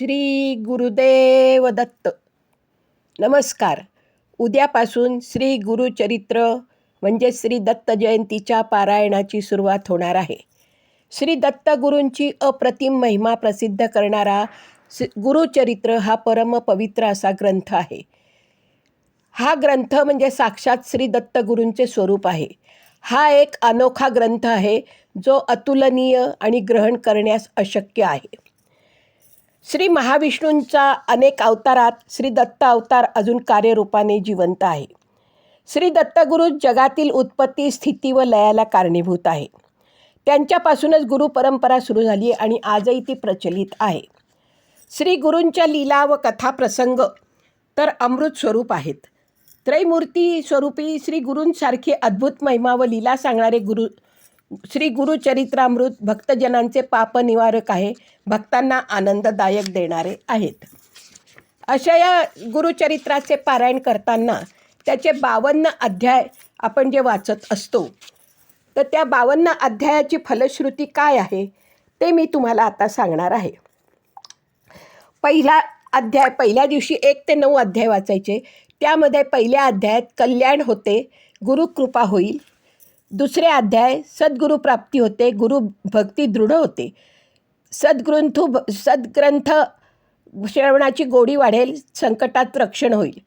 श्री गुरुदेव दत्त. नमस्कार. उद्यापासून श्री गुरुचरित्र म्हणजे श्री दत्त जयंतीच्या पारायणाची सुरुवात होणार आहे. श्री दत्त गुरूंची अप्रतिम महिमा प्रसिद्ध करणारा गुरुचरित्र हा परम पवित्र असा ग्रंथ आहे. हा ग्रंथ म्हणजे साक्षात श्री दत्त गुरूंचे स्वरूप आहे. हा एक अनोखा ग्रंथ आहे जो अतुलनीय आणि ग्रहण करण्यास अशक्य आहे. श्री महाविष्णूंचा अनेक अवतारात श्री दत्त अवतार अजून कार्यरूपाने जिवंत आहे. श्री दत्तगुरू जगातील उत्पत्ती स्थिती व लयाला कारणीभूत आहे. त्यांच्यापासूनच गुरु परंपरा सुरू झाली आणि आजही ती प्रचलित आहे. श्री गुरूंच्या लीला व कथा प्रसंग तर अमृत स्वरूप आहेत. त्रैमूर्ती स्वरूपी श्री गुरूंसारखी अद्भुत महिमा व लीला सांगणारे गुरु श्री गुरुचरित्रामृत भक्तजनांचे पापनिवारक आहे भक्तांना आनंददायक देणारे आहेत. अशा या गुरुचरित्राचे पारायण करताना त्याचे बावन्न अध्याय आपण जे वाचत असतो तर त्या बावन्न अध्यायाची फलश्रुती काय आहे ते मी तुम्हाला आता सांगणार आहे. पहिला अध्याय पहिल्या दिवशी एक ते नऊ अध्याय वाचायचे त्यामध्ये पहिल्या अध्यायात कल्याण होते गुरुकृपा होईल दुसरे अध्याय सद्गुरू प्राप्ती होते गुरु भक्ती दृढ होते. सद्ग्रंथू सद्ग्रंथ श्रवणाची गोडी वाढेल संकटात रक्षण होईल.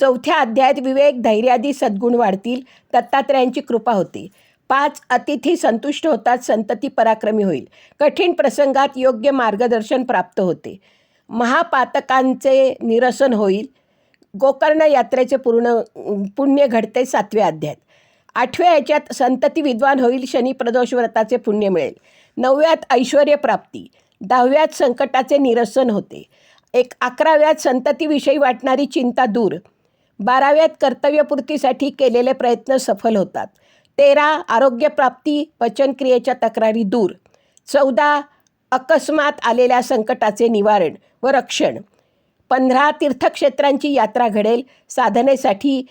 चौथ्या अध्यायात विवेक धैर्यादी सद्गुण वाढतील दत्तात्रयांची कृपा होते. पाच अतिथी संतुष्ट होतात संतती पराक्रमी होईल. कठीण प्रसंगात योग्य मार्गदर्शन प्राप्त होते. महापातकांचे निरसन होईल. गोकर्ण यात्रेचे पूर्ण पुण्य घडते सातव्या अध्यायात. आठव्या याच्यात संतती विद्वान होईल शनी प्रदोष व्रताचे पुण्य मिळेल. नवव्यात ऐश्वर प्राप्ती. दहाव्यात संकटाचे निरसन होते. एक अकराव्यात संततीविषयी वाटणारी चिंता दूर. बाराव्यात कर्तव्यपूर्तीसाठी केलेले प्रयत्न सफल होतात. तेरा आरोग्यप्राप्ती पचनक्रियेच्या तक्रारी दूर. चौदा अकस्मात आलेल्या संकटाचे निवारण व रक्षण. पंधरा तीर्थक्षेत्रांची यात्रा घडेल. साधनेसाठी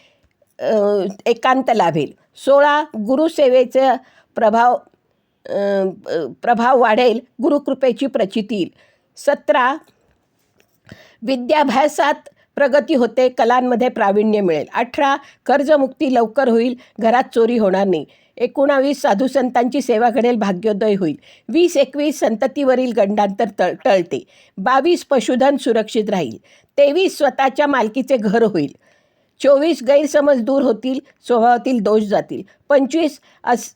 एकांत लाभेल. सोळा गुरुसेवेचा प्रभाव प्रभाव वाढेल गुरुकृपेची प्रचिती येईल. सतरा विद्याभ्यासात प्रगती होते कलांमध्ये प्रावीण्य मिळेल. अठरा कर्जमुक्ती लवकर होईल घरात चोरी होणार नाही. एकोणावीस साधुसंतांची सेवा घडेल भाग्योदय होईल. वीस एकवीस संततीवरील गंडांतर तळ टळते. बावीस पशुधन सुरक्षित राहील. तेवीस स्वतःच्या मालकीचे घर होईल. चोवीस गैरसमज दूर होतील स्वभावातील दोष जातील. पंचवीस अस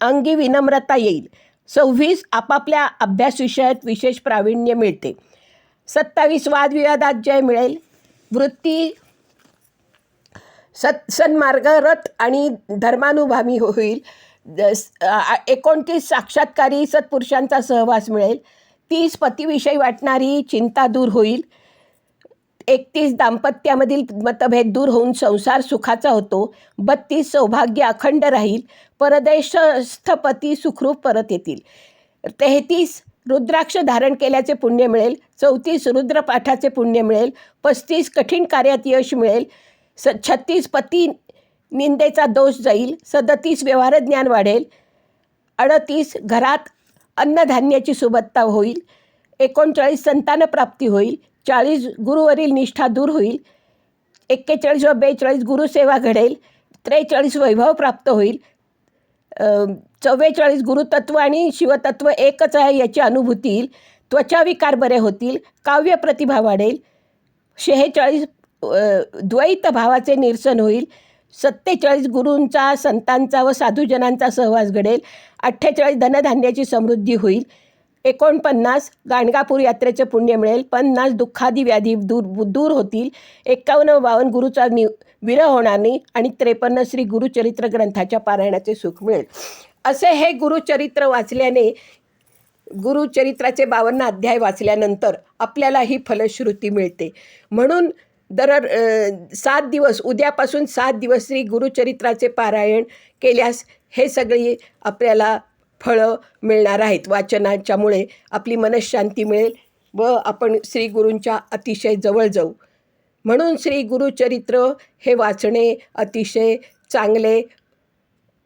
अंगी विनम्रता येईल. सव्वीस आपापल्या अभ्यास विषयात विशेष प्रावीण्य मिळते. सत्तावीस वादविवादात जय मिळेल. वृत्ती सत् सन्मार्ग रथ आणि धर्मानुभावी हो-, होईल. एकोणतीस साक्षात्कारी सत्पुरुषांचा सहवास मिळेल. तीस पतीविषयी वाटणारी चिंता दूर होईल. एकतीस दाम्पत्यामधील मतभेद दूर होऊन संसार सुखाचा होतो. बत्तीस सौभाग्य अखंड राहील. परदेशस्थ पती सुखरूप परत येतील. तेहतीस रुद्राक्ष धारण केल्याचे पुण्य मिळेल. चौतीस रुद्रपाठाचे पुण्य मिळेल. पस्तीस कठीण कार्यात यश मिळेल. स छत्तीस पती निंदेचा दोष जाईल. सदतीस व्यवहार ज्ञान वाढेल. अडतीस घरात अन्नधान्याची सुबत्ता होईल. एकोणचाळीस संतानप्राप्ती होईल. चाळीस गुरुवरील निष्ठा दूर होईल. एक्केचाळीस व बेचाळीस गुरुसेवा घडेल. त्रेचाळीस वैभव प्राप्त होईल. चव्वेचाळीस गुरुतत्व आणि शिवतत्व एकच आहे याची अनुभूती येईल. त्वचाविकार बरे होतील. काव्य प्रतिभा वाढेल. शेहेचाळीस द्वैत भावाचे निरसन होईल. सत्तेचाळीस गुरूंचा संतांचा व साधूजनांचा सहवास घडेल. अठ्ठेचाळीस धनधान्याची समृद्धी होईल. एकोणपन्नास गाणगापूर यात्रेचे पुण्य मिळेल. पन्नास दुःखादी व्याधी दूर दूर होतील. एक्कावन्न बावन्न गुरुचा नि विरह होणार नाही आणि त्रेपन्न श्री गुरुचरित्र ग्रंथाच्या पारायणाचे सुख मिळेल. असे हे गुरुचरित्र वाचल्याने गुरुचरित्राचे बावन्न अध्याय वाचल्यानंतर आपल्याला ही फलश्रुती मिळते. म्हणून दर सात दिवस उद्यापासून सात दिवस श्री गुरुचरित्राचे पारायण केल्यास हे सगळी आपल्याला फळं मिळणार आहेत. वाचनाच्यामुळे आपली मनशांती मिळेल व आपण श्री गुरूंच्या अतिशय जवळ जाऊ. म्हणून श्री गुरुचरित्र हे वाचणे अतिशय चांगले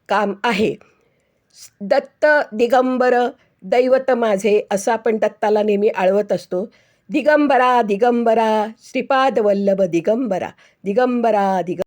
काम आहे. दत्त दिगंबर दैवत माझे असं आपण दत्ताला नेहमी आळवत असतो. दिगंबरा दिगंबरा श्रीपाद वल्लभ दिगंबरा दिगंबरा दिगं